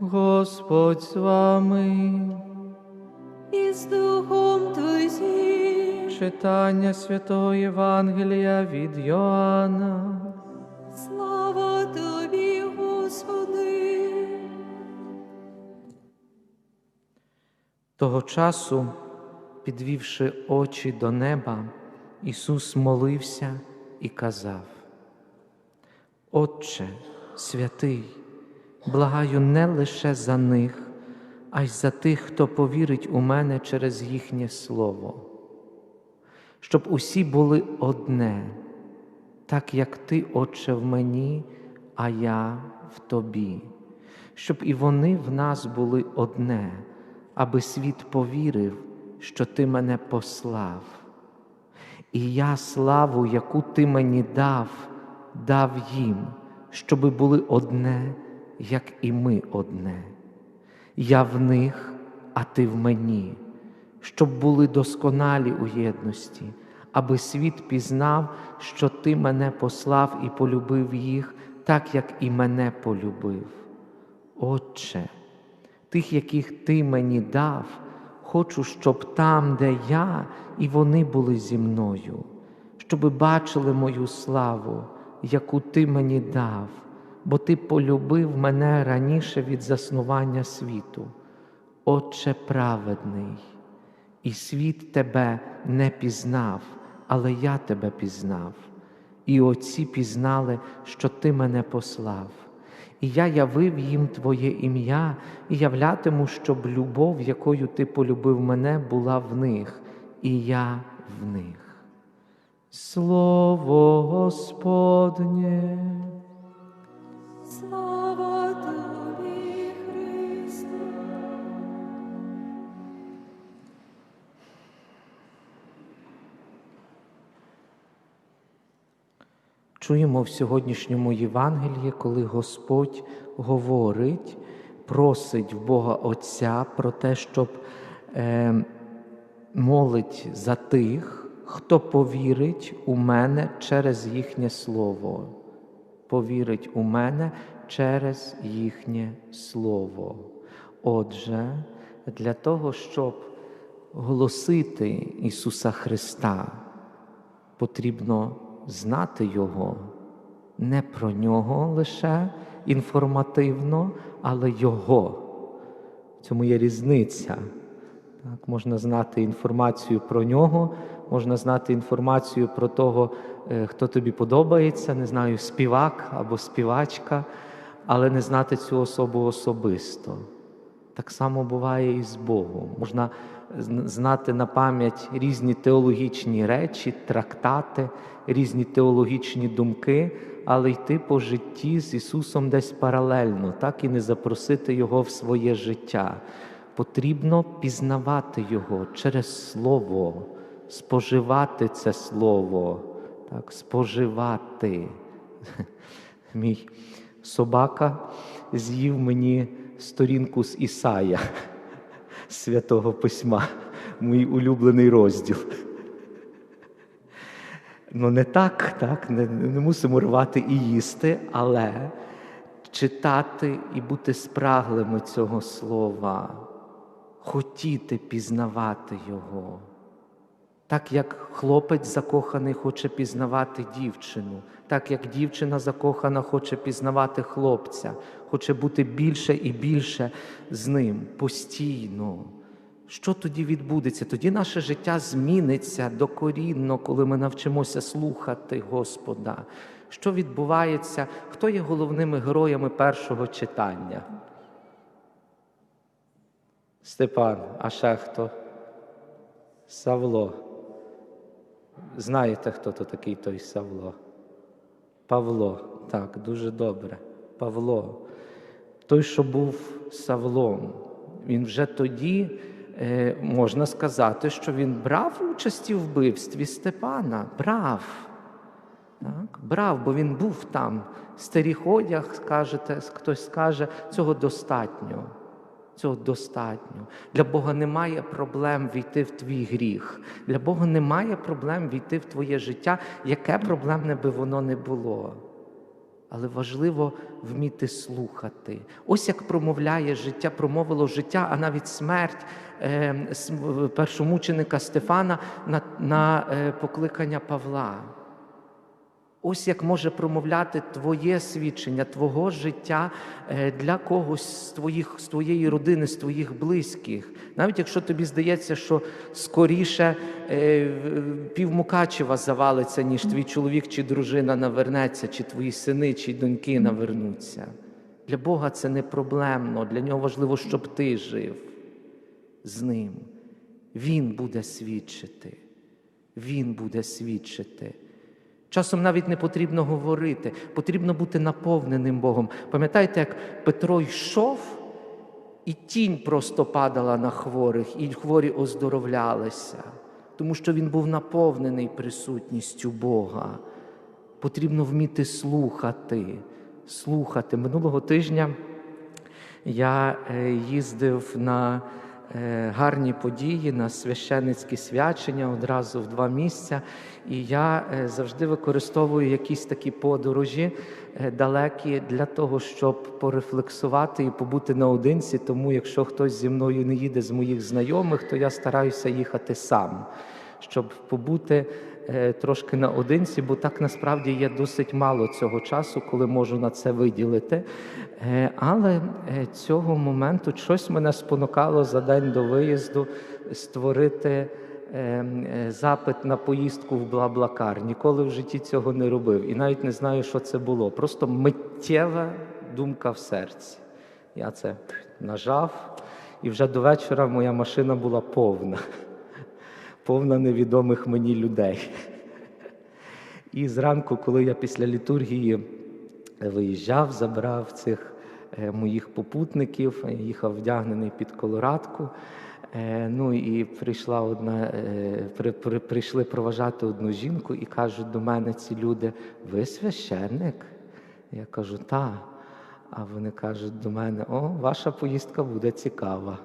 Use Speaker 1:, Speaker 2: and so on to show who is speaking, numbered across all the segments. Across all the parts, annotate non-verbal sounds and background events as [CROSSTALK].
Speaker 1: Господь з вами.
Speaker 2: і з Духом Твоїм.
Speaker 1: Читання Святого Євангелія від Йоанна.
Speaker 2: Слава Тобі, Господи.
Speaker 1: Того часу, підвівши очі до неба, Ісус молився і казав: Отче святий, благаю не лише за них, а й за тих, хто повірить у мене через їхнє Слово, щоб усі були одне, так як Ти, Отче, в мені, а я в Тобі, щоб і вони в нас були одне, аби світ повірив, що Ти мене послав. І я славу, яку ти мені дав, дав їм, щоби були одне, як і ми одне. Я в них, а ти в мені, щоб були досконалі у єдності, аби світ пізнав, що ти мене послав і полюбив їх, так як і мене полюбив. Отче, тих, яких ти мені дав, хочу, щоб там, де я, і вони були зі мною, щоби бачили мою славу, яку ти мені дав, бо ти полюбив мене раніше від заснування світу. Отче праведний, і світ тебе не пізнав, але я тебе пізнав, і отці пізнали, що ти мене послав. І я явив їм Твоє ім'я і являтиму, щоб любов, якою Ти полюбив мене, була в них, і я в них. Слово Господнє. Чуємо в сьогоднішньому Євангелії, коли Господь говорить, просить в Бога Отця про те, щоб е, молить за тих, хто повірить у мене через їхнє Слово. Повірить у мене через їхнє Слово. Отже, для того, щоб голосити Ісуса Христа, потрібно знати Його, не про нього лише інформативно, але Його. В цьому є різниця. Так, Можна знати інформацію про нього, можна знати інформацію про того, хто тобі подобається, не знаю, співак або співачка, але не знати цю особу особисто. Так само буває і з Богом. Можна знати на пам'ять різні теологічні речі, трактати, різні теологічні думки, але йти по житті з Ісусом десь паралельно, так і не запросити Його в своє життя. Потрібно пізнавати Його через Слово, споживати це Слово, так, споживати. [LAUGHS] Мій собака з'їв мені сторінку з Ісая, [LAUGHS] Святого Письма, мій улюблений розділ. Ну, не так, так, не, не мусимо рвати і їсти, але читати і бути спраглими цього слова, хотіти пізнавати його. Так як хлопець закоханий хоче пізнавати дівчину, так як дівчина закохана хоче пізнавати хлопця, хоче бути більше і більше з ним постійно. Що тоді відбудеться? Тоді наше життя зміниться докорінно, коли ми навчимося слухати Господа. Що відбувається? Хто є головними героями першого читання? Степан, а ще хто? Савло. Знаєте, хто то такий той Савло? Павло. Так, дуже добре. Павло. Той, що був Савлом, він вже тоді е, можна сказати, що він брав участь у вбивстві Степана. Брав. Так? Брав, бо він був там. Старіх одяг, скажете, хтось скаже, цього достатньо. Цього достатньо. Для Бога немає проблем війти в твій гріх. Для Бога немає проблем війти в твоє життя, яке проблемне би воно не було. але важливо вміти слухати. Ось як промовляє життя, промовило життя, а навіть смерть е, першомученика Стефана на, на е, покликання Павла. Ось як може промовляти твоє свідчення, твого життя е, для когось з, твоїх, з твоєї родини, з твоїх близьких. Навіть якщо тобі здається, що скоріше е, пів Мукачева завалиться, ніж твій чоловік чи дружина навернеться, чи твої сини, чи доньки навернуться. Для Бога це не проблемно. Для нього важливо, щоб ти жив з ним. Він буде свідчити. Він буде свідчити. Часом навіть не потрібно говорити, потрібно бути наповненим Богом. Пам'ятаєте, як Петро йшов, і тінь просто падала на хворих, і хворі оздоровлялися, тому що він був наповнений присутністю Бога. Потрібно вміти слухати, слухати. Минулого тижня я е, їздив на гарні події, на священницькі свячення одразу в два місця. І я е, завжди використовую якісь такі подорожі е, далекі для того, щоб порефлексувати і побути наодинці. Тому, якщо хтось зі мною не їде з моїх знайомих, то я стараюся їхати сам, щоб побути е, трошки наодинці, бо так насправді є досить мало цього часу, коли можу на це виділити. Е, Але е, цього моменту щось мене спонукало за день до виїзду створити е, е, запит на поїздку в Блаблакар. Ніколи в житті цього не робив і навіть не знаю, що це було. Просто миттєва думка в серці. Я це нажав, і вже до вечора моя машина була повна, повна невідомих мені людей. І зранку, коли я після літургії виїжджав, забрав цих е, моїх попутників, їхав вдягнений під колорадку. Е, Ну і прийшла одна, е, при, при, прийшли проважати одну жінку і кажуть до мене ці люди: ви священник? Я кажу, та. А вони кажуть до мене: о, ваша поїздка буде цікава.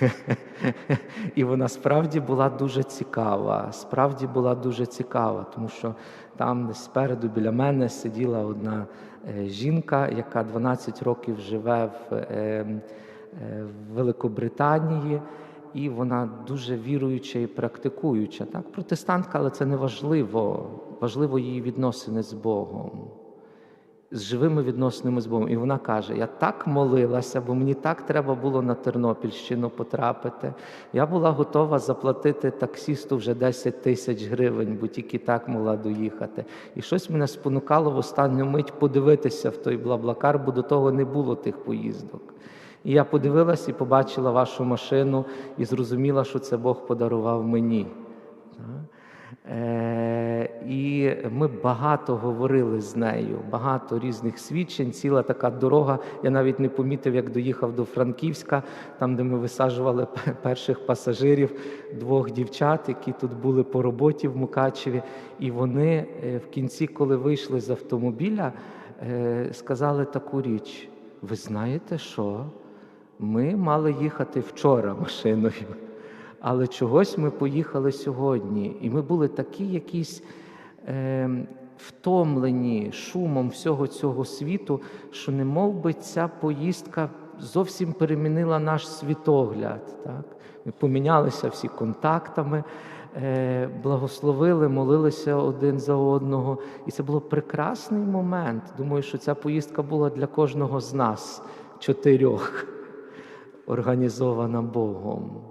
Speaker 1: [LAUGHS] І вона справді була дуже цікава. Справді була дуже цікава, тому що там спереду біля мене сиділа одна е, жінка, яка 12 років живе е, е, в Великобританії, і вона дуже віруюча і практикуюча. Так, протестантка, але це не важливо. Важливо її відносини з Богом з живими відносинами з Богом. І вона каже: Я так молилася, бо мені так треба було на Тернопільщину потрапити. Я була готова заплатити таксісту вже 10 тисяч гривень, бо тільки так могла доїхати. І щось мене спонукало в останню мить подивитися в той блаблакар, бо до того не було тих поїздок. І я подивилась і побачила вашу машину і зрозуміла, що це Бог подарував мені. Е, І ми багато говорили з нею, багато різних свідчень, ціла така дорога. Я навіть не помітив, як доїхав до Франківська, там, де ми висаджували перших пасажирів, двох дівчат, які тут були по роботі в Мукачеві. І вони е, в кінці, коли вийшли з автомобіля, е, сказали таку річ: ви знаєте що? Ми мали їхати вчора машиною. Але чогось ми поїхали сьогодні, і ми були такі якісь е, втомлені шумом всього цього світу, що не би ця поїздка зовсім перемінила наш світогляд. Так? Ми помінялися всі контактами, е, благословили, молилися один за одного. І це було прекрасний момент. Думаю, що ця поїздка була для кожного з нас, чотирьох, [LAUGHS] організована Богом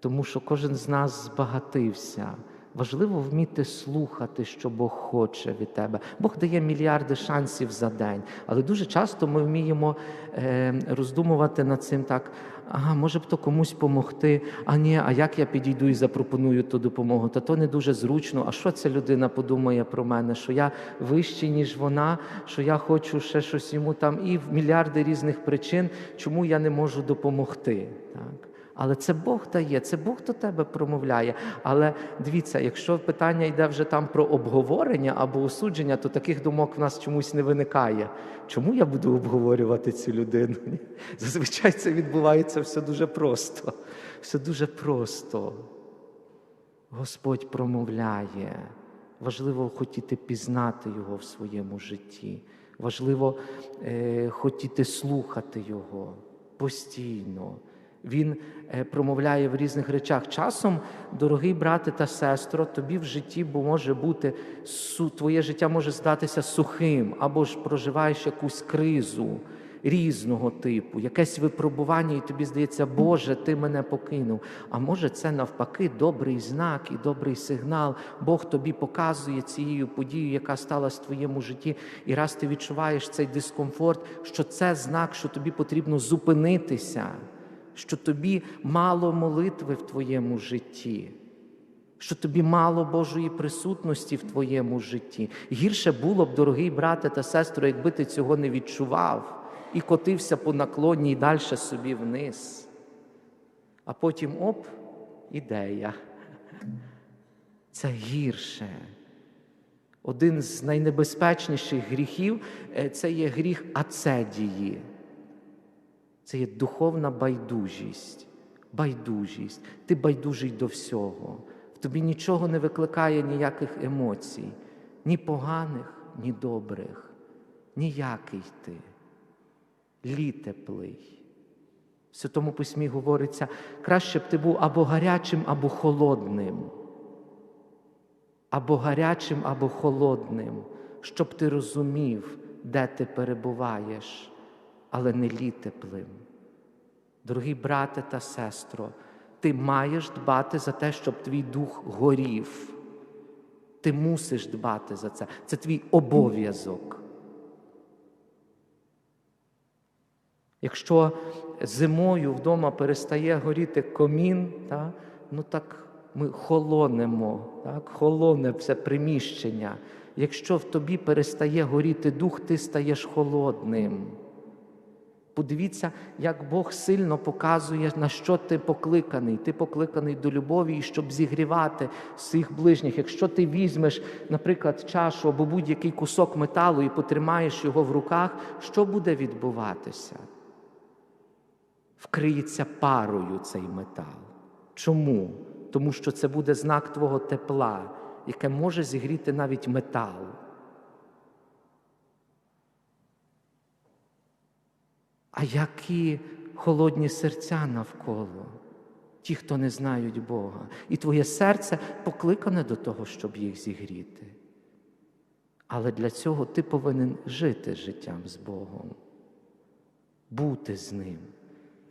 Speaker 1: тому що кожен з нас збагатився. Важливо вміти слухати, що Бог хоче від тебе. Бог дає мільярди шансів за день, але дуже часто ми вміємо е, роздумувати над цим так. Ага, може б то комусь помогти. А ні, а як я підійду і запропоную ту допомогу? Та то не дуже зручно. А що ця людина подумає про мене? Що я вищий, ніж вона, що я хочу ще щось йому там, і в мільярди різних причин, чому я не можу допомогти. Так. Але це Бог дає, це Бог до тебе промовляє. Але дивіться, якщо питання йде вже там про обговорення або осудження, то таких думок в нас чомусь не виникає. Чому я буду обговорювати цю людину? Зазвичай це відбувається все дуже просто. Все дуже просто. Господь промовляє. Важливо хотіти пізнати Його в своєму житті. Важливо е, хотіти слухати Його постійно. Він е, промовляє в різних речах. Часом, дорогий брате та сестро, тобі в житті може бути твоє життя може здатися сухим, або ж проживаєш якусь кризу різного типу, якесь випробування, і тобі здається, Боже, ти мене покинув. А може, це навпаки добрий знак і добрий сигнал. Бог тобі показує цією подією, яка сталася в твоєму житті. І раз ти відчуваєш цей дискомфорт, що це знак, що тобі потрібно зупинитися, що тобі мало молитви в твоєму житті. Що тобі мало Божої присутності в твоєму житті. Гірше було б, дорогий брате та сестро, якби ти цього не відчував і котився по наклонні і далі собі вниз. А потім оп, ідея. Це гірше. Один з найнебезпечніших гріхів е, це є гріх ацедії. Це є духовна байдужість. Байдужість. Ти байдужий до всього. В тобі нічого не викликає ніяких емоцій, ні поганих, ні добрих. Ніякий ти. Літеплий. В Святому Письмі говориться, краще б ти був або гарячим, або холодним. Або гарячим, або холодним, щоб ти розумів, де ти перебуваєш, але не літеплим. Дорогі брате та сестро, ти маєш дбати за те, щоб твій дух горів. Ти мусиш дбати за це. Це твій обов'язок. Якщо зимою вдома перестає горіти комін, та, ну так ми холонемо, так, холоне все приміщення. Якщо в тобі перестає горіти дух, ти стаєш холодним. Подивіться, як Бог сильно показує, на що ти покликаний. Ти покликаний до любові, щоб зігрівати своїх ближніх. Якщо ти візьмеш, наприклад, чашу або будь-який кусок металу і потримаєш його в руках, що буде відбуватися? Вкриється парою цей метал. Чому? Тому що це буде знак твого тепла, яке може зігріти навіть метал. А які холодні серця навколо, ті, хто не знають Бога. І твоє серце покликане до того, щоб їх зігріти. Але для цього ти повинен жити життям з Богом, бути з Ним,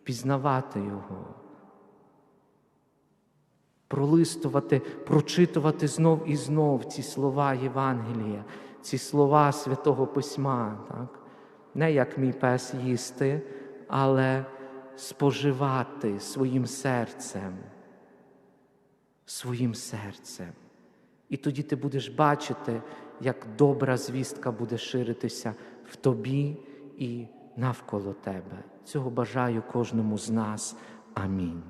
Speaker 1: пізнавати Його, пролистувати, прочитувати знов і знов ці слова Євангелія, ці слова Святого Письма. Так? Не як мій пес їсти, але споживати своїм серцем, своїм серцем. І тоді ти будеш бачити, як добра звістка буде ширитися в тобі і навколо тебе. Цього бажаю кожному з нас. Амінь.